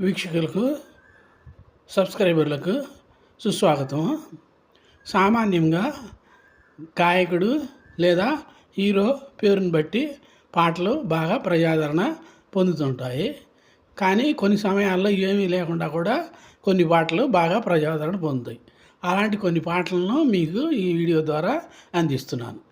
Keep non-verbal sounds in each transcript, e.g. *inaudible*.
వీక్షకులకు సబ్స్క్రైబర్లకు సుస్వాగతం. సామాన్యంగా గాయకుడు లేదా హీరో పేరుని బట్టి పాటలు బాగా ప్రజాదరణ పొందుతుంటాయి. కానీ కొన్ని సమయాల్లో ఏమీ లేకుండా కూడా కొన్ని పాటలు బాగా ప్రజాదరణ పొందుతాయి. అలాంటి కొన్ని పాటలను మీకు ఈ వీడియో ద్వారా అందిస్తున్నాను.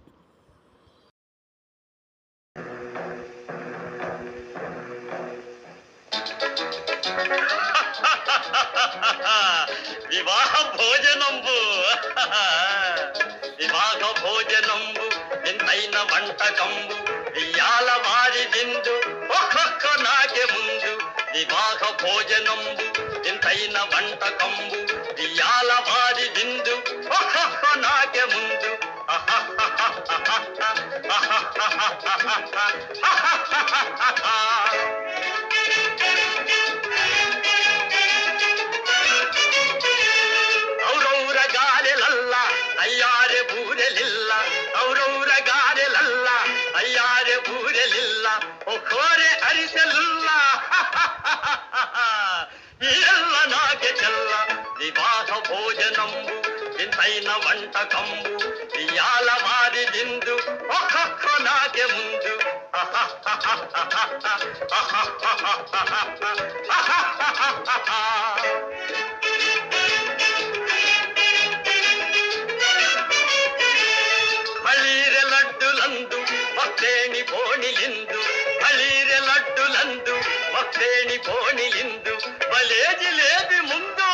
భోజనంబు నిన్నైన వంటకంబు వెయ్యాల వారి విందు ఒక్కొక్క నాటి ముందు. వివాహ భోజనంబు నిన్నైన వంటకంబు వెయ్యాల వారి విందు ఒక్కొక్క నాటి ముందు. ఆహా *laughs* ಅಯ್ಯಾರೆ ಬೂರೆಲಿಲ್ಲ ಒಕ್ಕೋರೆ ಅರಿಸಲಿಲ್ಲ ಎಲ್ಲ ನಾಗೆ ಚೆಲ್ಲ ವಿವಾಹ ಭೋಜನಂಬು ఇంతైన వంటకంబు ఇయాల వారి దిందు ఒక్కొక్క నాకే ముందు ಬಳೀರೆ *laughs* పేణి పోని ఇందు వలే జిలేబి ముందు.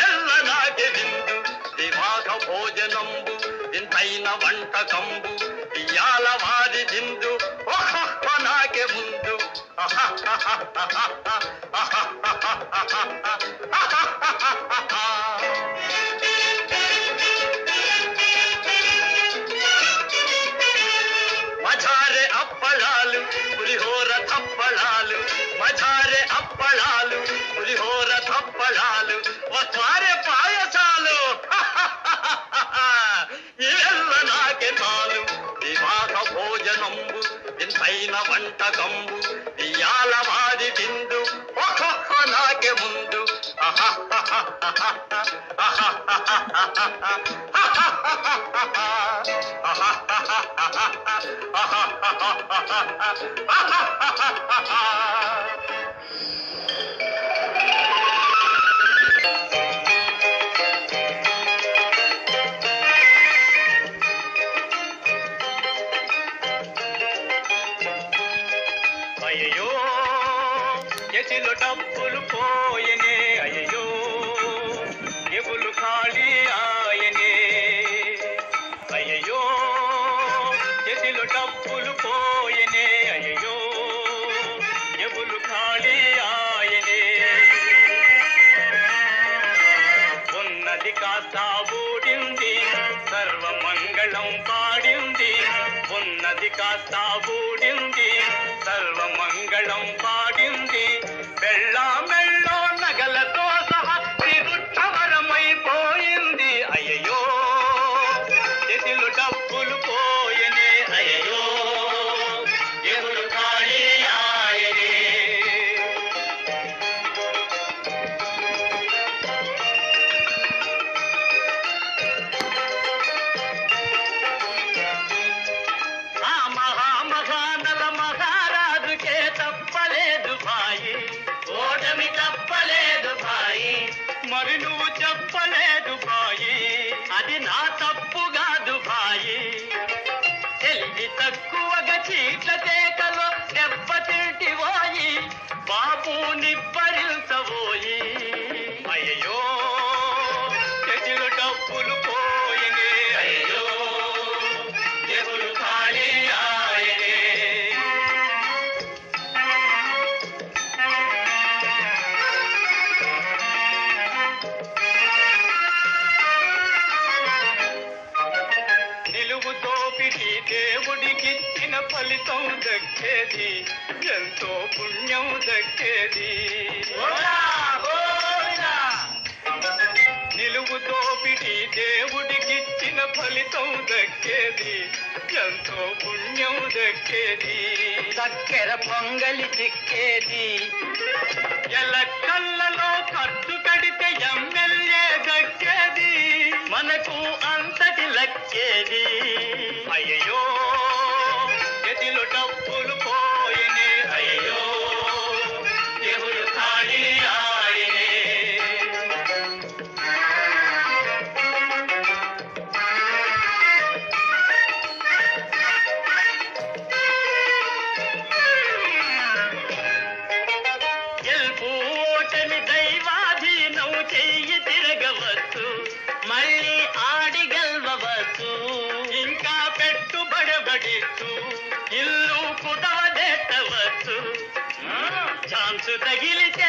ఎల్ల నాటి విందు వివాహ భోజనంబు ఇంతైన వంటకంబు ఇయాల వారి దిందు నాకే ముందు. ఆహా *laughs* ఇంతైన వంటకంబు ఇయాల వారి బిందు ఒక్కొక్క నాకే ముందు. ఆహా *laughs* చిక్కేది. చక్కెర పొంగలి చిక్కేది. ఎలక్కల్లలో ఖర్చు కడితే ఎమ్మెల్యే దక్కేది. మనకు అంతటి లక్కేది. అయ్యో रेगीली से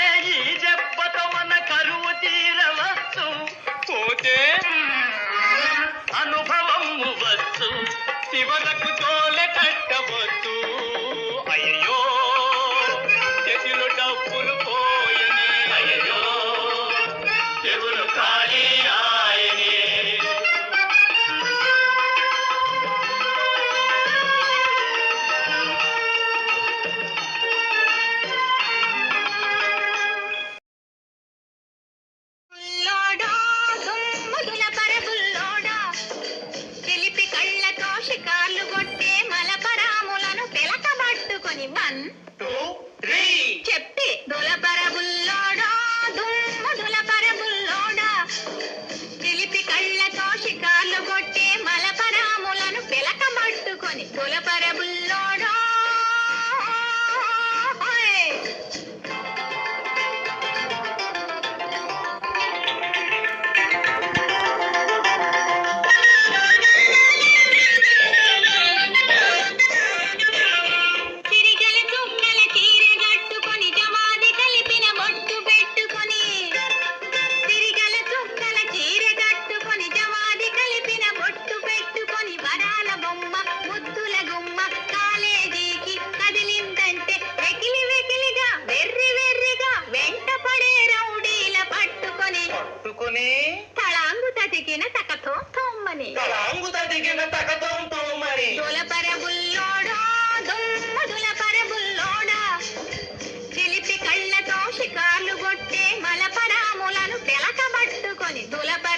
y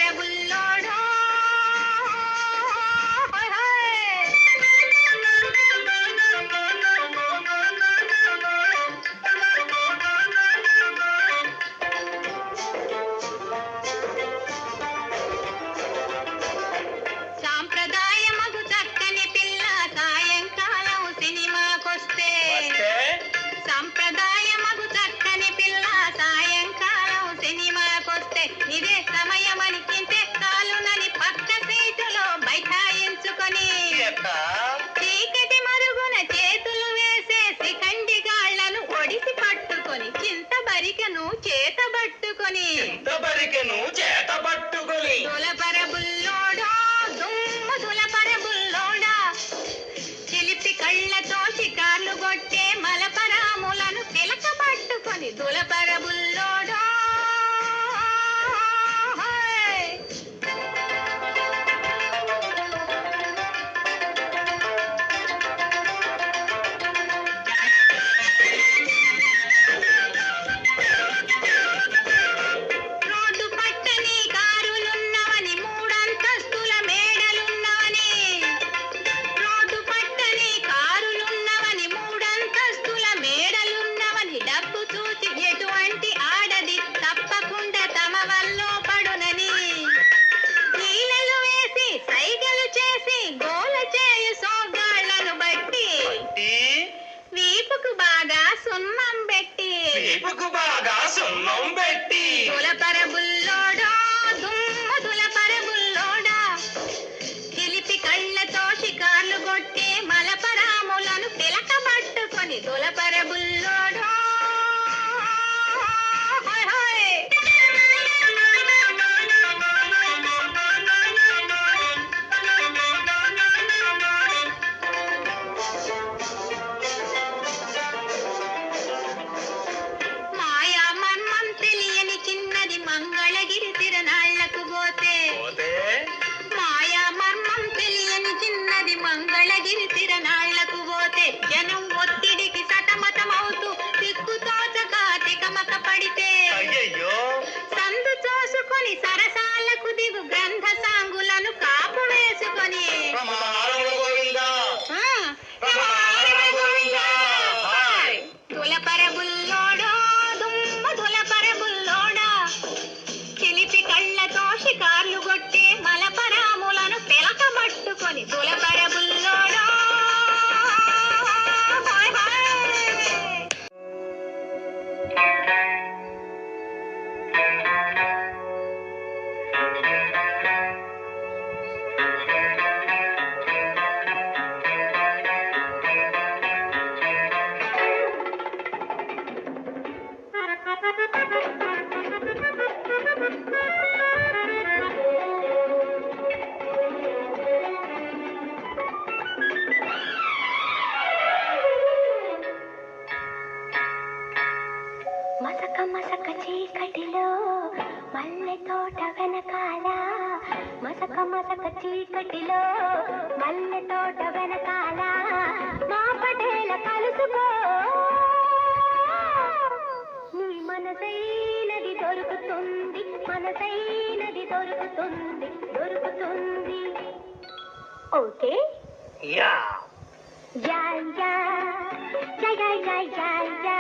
ఇంత బరికెను చేతపట్టుకుని. తొలప తొల పరబుల్లో Rolando మనసైనది దొరుకుతుంది దొరుకుతుంది. Okay? Yeah. Yeah yeah. Yeah yeah yeah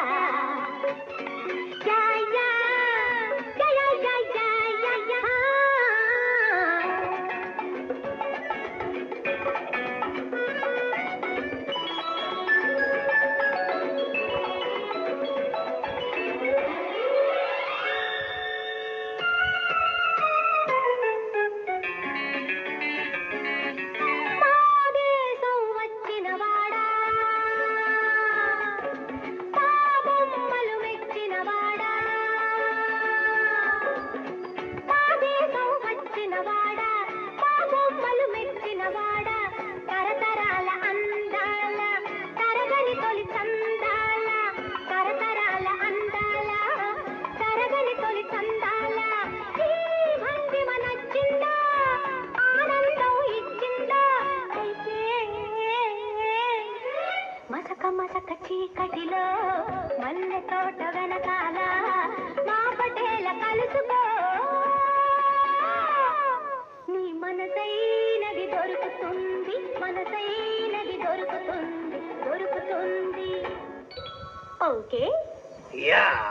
okay? Yeah.